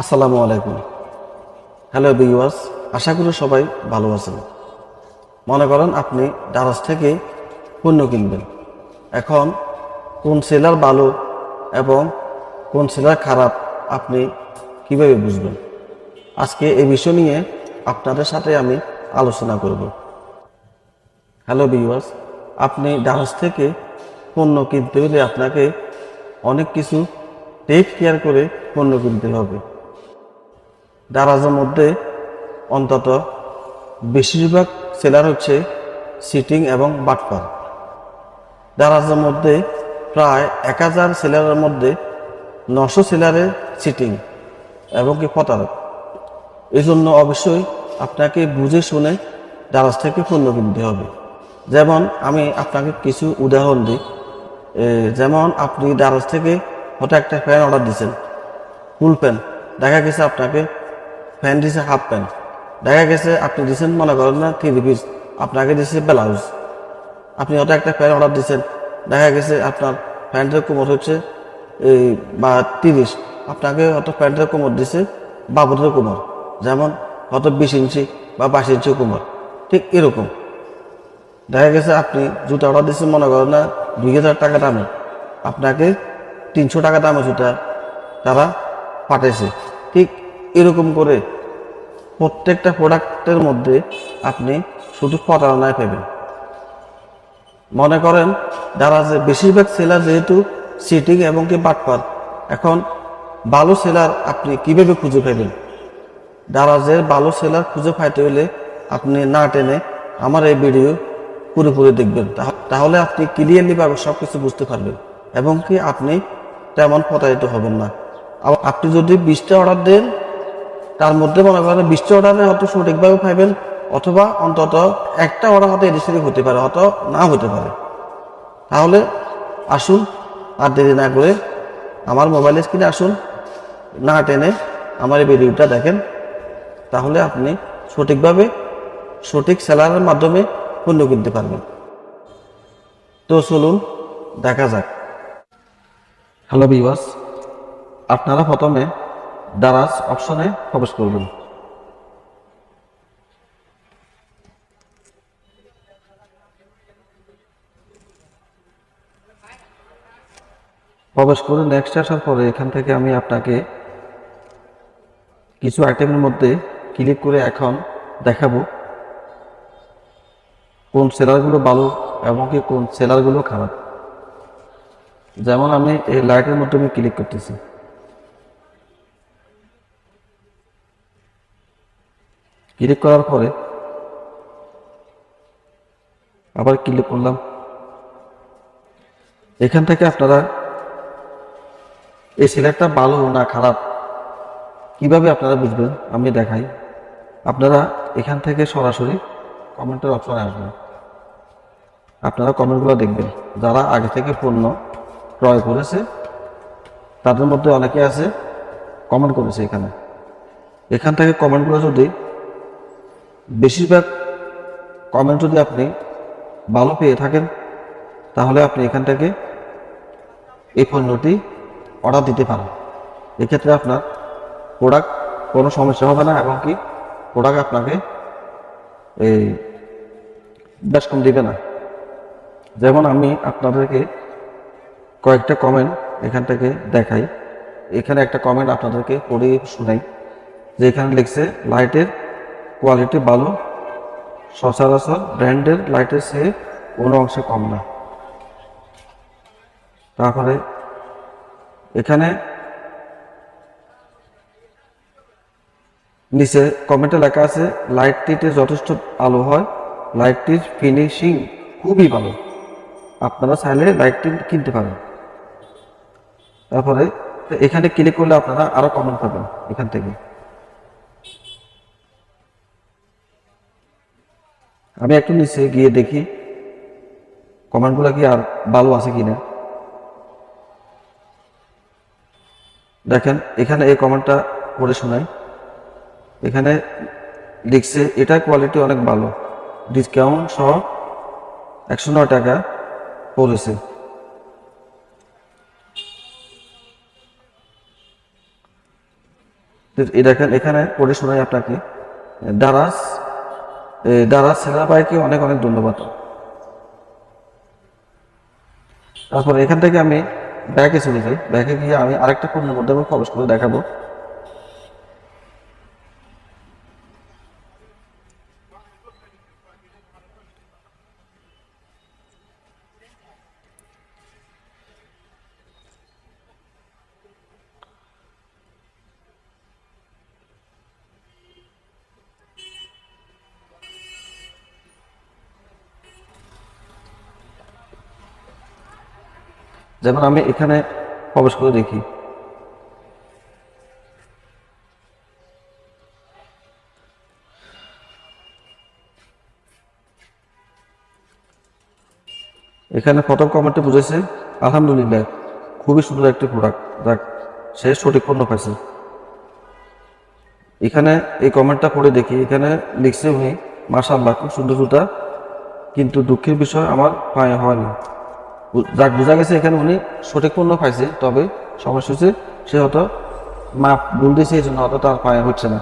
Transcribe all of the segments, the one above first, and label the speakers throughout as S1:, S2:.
S1: আসসালামু আলাইকুম। হ্যালো বিওয়াস আশা করি সবাই ভালো আছেন। মনে করেন আপনি দারাজ থেকে পণ্য কিনবেন। এখন কোন সেলার ভালো এবং কোন সেলার খারাপ আপনি কীভাবে বুঝবেন? আজকে এই বিষয় নিয়ে আপনাদের সাথে আমি আলোচনা করব। হ্যালো বিওয়াস আপনি দারাজ থেকে পণ্য কিনতে হলে আপনাকে অনেক কিছু টেক কেয়ার করে পণ্য কিনতে হবে। দারাজের মধ্যে অন্তত বেশিরভাগ সেলার হচ্ছে সিটিং এবং বাটপার। দারাজের মধ্যে প্রায় এক হাজার সেলারের মধ্যে নশো সেলারের সিটিং এবং কি প্রতারক। এই জন্য অবশ্যই আপনাকে বুঝে শুনে দারাজ থেকে পণ্য কিনতে হবে। যেমন আমি আপনাকে কিছু উদাহরণ দিই। যেমন আপনি দারাজ থেকে হয়তো একটা ফ্যান অর্ডার দিয়েছেন। ফুল প্যান্ট দেখা গেছে আপনাকে ফ্যান দিছে হাফ প্যান্ট। দেখা গেছে আপনি দিচ্ছেন মনে করেন না থ্রি পিস আপনাকে দিচ্ছে ব্লাউজ। আপনি হয়তো একটা প্যান্ট অর্ডার দিয়েছেন দেখা গেছে আপনার প্যান্টের কোমর হচ্ছে এই বা তিরিশ। আপনাকে হয়তো প্যান্টের কোমর দিছে বাবুদের কোমর। যেমন হয়তো বিশ ইঞ্চি বা বাইশ ইঞ্চি কোমর। ঠিক এরকম। দেখা গেছে আপনি জুতা অর্ডার দিচ্ছেন মনে করেন না দুই হাজার টাকা দামে। আপনাকে তিনশো টাকা দামে জুতা তারা পাঠাইছে। ঠিক এরকম করে প্রত্যেকটা প্রোডাক্টের মধ্যে আপনি শুধু প্রতারণায় পাবেন। মনে করেন, যারা যে বেশিরভাগ সেলার যেহেতু সিটিং এবং কি বাটপার, এখন ভালো সেলার আপনি কীভাবে খুঁজে পাবেন? দারাজের ভালো সেলার খুঁজে পাইতে হলে আপনি না টেনে আমার এই ভিডিও পুরোপুরি দেখবেন। তাহলে আপনি ক্লিয়ারলি ভাবে সব কিছু বুঝতে পারবেন এবং কি আপনি তেমন প্রতারিত হবেন না। আপনি যদি বিশটা অর্ডার দেন তার মধ্যে মনে করেন বিশটা অর্ডারে হয়তো সঠিকভাবে পাইবেন, অথবা অন্তত একটা অর্ডার হয়তো এডিসিডি হতে পারে, হয়তো না হতে পারে। তাহলে আসুন আর দেরি না করে আমার মোবাইল স্ক্রিনে আসুন, না টেনে আমার এই ভিডিওটা দেখেন। তাহলে আপনি সঠিকভাবে সঠিক সেলারের মাধ্যমে পণ্য কিনতে পারবেন। তো চলুন, দেখা যাক। হ্যালো বিবাস আপনারা প্রথমে দারাজ অপশনে প্রবেশ করবেন। প্রবেশ করে নেক্সট আসার পরে এখান থেকে আমি আপনাকে কিছু আইটেমের মধ্যে ক্লিক করে এখন দেখাবো কোন সেলারগুলো ভালো এবং কি কোন সেলারগুলো খারাপ। যেমন আমি এই লাইটের মধ্যে আমি ক্লিক করতেছি। ক্লিক করার পরে আবার ক্লিক করলাম। এখান থেকে আপনারা এই সিলেক্টটা ভালো না খারাপ, কীভাবে আপনারা বুঝবেন? আমি দেখাই। আপনারা এখান থেকে সরাসরি কমেন্টের অপশনে আসবেন। আপনারা কমেন্টগুলো দেখবেন। যারা আগে থেকে পণ্য ক্রয় করেছে, তাদের মধ্যে অনেকে আছে, কমেন্ট করেছে এখানে। এখান থেকে কমেন্টগুলো যদি বেশিরভাগ কমেন্ট যদি আপনি ভালো পেয়ে থাকেন, তাহলে আপনি এখান থেকে এই পণ্যটি অর্ডার দিতে পারেন। এক্ষেত্রে আপনার প্রোডাক্ট কোনো সমস্যা হবে না, এবং কি প্রোডাক্ট আপনাকে এই বেশ কম দিবে না। যেমন আমি আপনাদেরকে কয়েকটা কমেন্ট এখান থেকে দেখাই। এখানে একটা কমেন্ট আপনাদেরকে পড়ে শোনাই যে এখানে লিখছে লাইটের কোয়ালিটি ভালো, সচরাচর ব্র্যান্ডের লাইটের চেয়ে কোনো অংশে কম না। তারপরে এখানে নিচে কমেন্টে লেখা আছে লাইটটিতে যথেষ্ট আলো হয় লাইটটির ফিনিশিং খুবই ভালো। আপনারা চাইলে লাইটটি কিনতে পারেন। তারপরে এখানে ক্লিক করলে আপনারা আরও কমেন্ট পাবেন এখান থেকে। আমি একটু নিচে গিয়ে দেখি। কমেন্টগুলো কি আর ভালো আছে কিনা? দেখেন, এখানে এই কমেন্টটা পড়ে শোনাই এখানে লিখছে এটা কোয়ালিটি অনেক ভালো। ডিসকাউন্ট সহ একশো নয় টাকা পড়েছে। দেখেন, এখানে পড়ে শোনাই আপনাকে দারাস দারাস সেনা ভাইকে অনেক অনেক ধন্যবাদ। তারপর এখান থেকে আমি ব্যাগে চলে যাই। ব্যাগে গিয়ে আমি আরেকটা পণ্যের মধ্যে আমি প্রবেশ করে দেখাবো। যেমন আমি এখানে প্রবেশ করে দেখি। এখানে প্রথম কমেন্টে বুঝেছে আলহামদুলিল্লাহ, খুবই সুন্দর একটি প্রোডাক্ট যাক, সে সঠিক পণ্য পাইছে। এখানে এই কমেন্টটা পড়ে দেখি, এখানে লিখছে উনি, মাশাআল্লাহ, খুব সুন্দর জুতা, কিন্তু দুঃখের বিষয়, আমার পায়ে হয়নি। যাক বোঝা গেছে এখানে উনি সঠিক পণ্য পাইছে, তবে সমস্যা হচ্ছে সে হয়তো মাপ ভুল দিয়েছে, এই জন্য হয়তো তার পায়ে হচ্ছে না।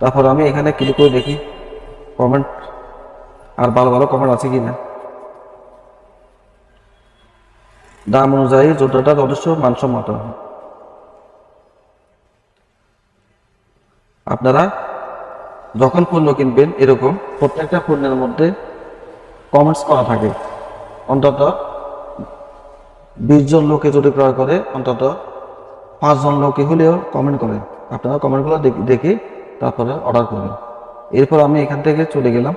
S1: তারপর আমি এখানে ক্লিক করে দেখি কমেন্ট আর ভালো ভালো কমেন্ট আছে কি না দাম অনুযায়ী জুতোটা যথেষ্ট মানসম্মত। আপনারা যখন পণ্য কিনবেন এরকম প্রত্যেকটা পণ্যের মধ্যে কমেন্টস করা থাকে। অন্তত বিশ জন লোকে যদি ক্রয় করে, অন্তত পাঁচজন লোকে হলেও কমেন্ট করে। আপনারা কমেন্টগুলো দেখে তারপরে অর্ডার করবেন। এরপর আমি এখান থেকে চলে গেলাম।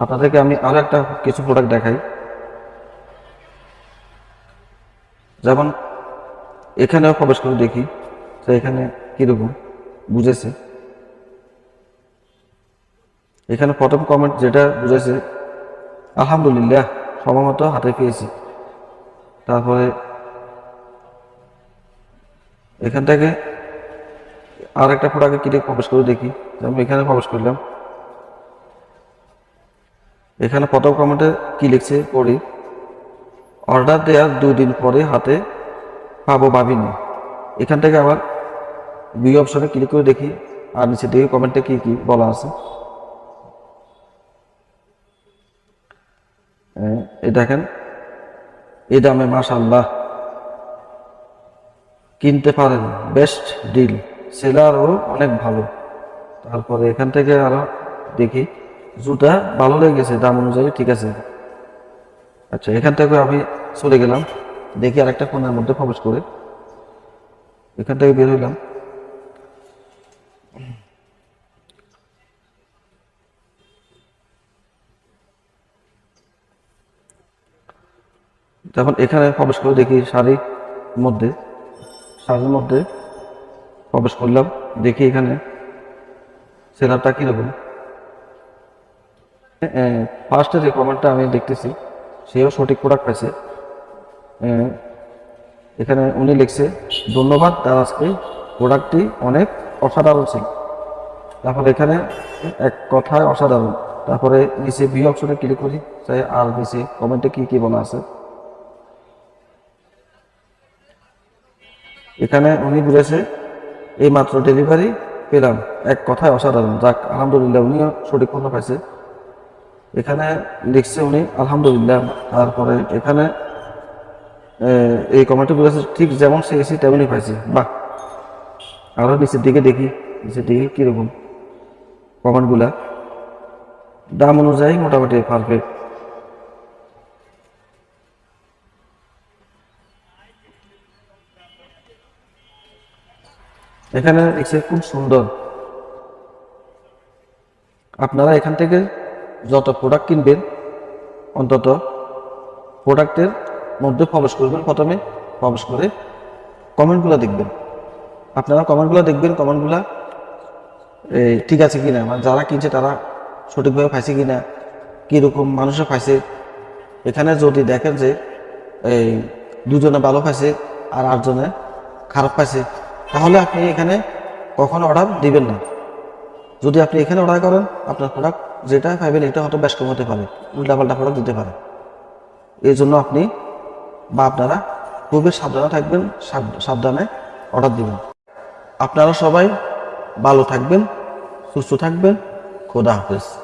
S1: আপনাদেরকে আমি আরও একটা কিছু প্রোডাক্ট দেখাই। যেমন এখানেও প্রবেশ করে দেখি যে এখানে কীরকম, বুঝেছে। এখানে প্রথম কমেন্ট যেটা বুঝেছে, আলহামদুলিল্লাহ। সময়মতো হাতে পেয়েছি তারপরে এখান থেকে আর একটা প্রোডাক্টে কিনে প্রবেশ করে দেখি। আমি এখানে প্রবেশ করলাম। এখানে প্রথম কমেন্টে কি লিখছে? পড়ি, অর্ডার দেওয়ার দুই দিন পরে হাতে পাবো ভাবিনি এখান থেকে আবার বি অপশনে ক্লিক করে দেখি। আর নিচে দিকে কমেন্টে কি কি বলা আছে। এই দেখেন, এই দামে মাশাল্লাহ কিনতে পারেন বেস্ট ডিল সেলারও অনেক ভালো। তারপরে এখান থেকে আরও দেখি, জুতা ভালো লেগেছে দাম অনুযায়ী, ঠিক আছে। আচ্ছা এখান থেকে আমি চলে গেলাম, দেখি আরেকটা ফোনের মধ্যে প্রবেশ করে। এখান থেকে বের হইলাম। যখন এখানে প্রবেশ করে দেখি শাড়ির মধ্যে শাড়ির মধ্যে প্রবেশ করলাম, দেখি এখানে সেলারটা কীরকম। ফার্স্টের যে কমেন্টটা আমি দেখতেছি, সেও সঠিক প্রোডাক্ট পাইছে। এখানে উনি লিখছে, ধন্যবাদ, তার আজকে প্রোডাক্টটি অনেক অসাধারণ ছিল। তারপরে এখানে এক কথায় অসাধারণ। তারপরে নিচে বি অপশনে ক্লিক করি, চাই আর নিচে কমেন্টে কী কী বলা আছে? এখানে উনি বলেছে, এই মাত্র ডেলিভারি পেলাম। এক কথায় অসাধারণ। যাক, আলহামদুলিল্লাহ, উনিও সঠিক পণ্য পাইছে। এখানে লিখছে উনি, আলহামদুলিল্লাহ। তারপরে এখানে এই কমেন্টে বলেছে, ঠিক যেমন এসে তেমনই পাইছি। বাহ! আরও নিচের দিকে দেখি, নিচের দিকে কীরকম কমেন্টগুলা দাম অনুযায়ী মোটামুটি পারফেক্ট এখানে লিখছে খুব সুন্দর। আপনারা এখান থেকে যত প্রোডাক্ট কিনবেন, অন্তত প্রোডাক্টের মধ্যে প্রবেশ করবেন প্রথমে, প্রবেশ করে কমেন্টগুলো দেখবেন। আপনারা কমেন্টগুলো দেখবেন কমেন্টগুলো ঠিক আছে কিনা? মানে যারা কিনছে তারা সঠিকভাবে পাইছে কিনা? কীরকম মানুষে পাইছে? এখানে যদি দেখেন যে, এই, দুজনে ভালো পাইছে আর আটজনে খারাপ পাইছে তাহলে আপনি এখানে কখনো অর্ডার দিবেন না। যদি আপনি এখানে অর্ডার করেন, আপনার প্রোডাক্ট যেটা পাইবেন এটা হয়তো ব্যস্ত হতে পারে, উল্টাপাল্টা প্রোডাক্ট দিতে পারে। এই জন্য আপনি বা আপনারা খুবই সাবধানে থাকবেন, সাব- সাবধানে অর্ডার দিবেন। আপনারা সবাই ভালো থাকবেন, সুস্থ থাকবেন। খোদা হাফেজ।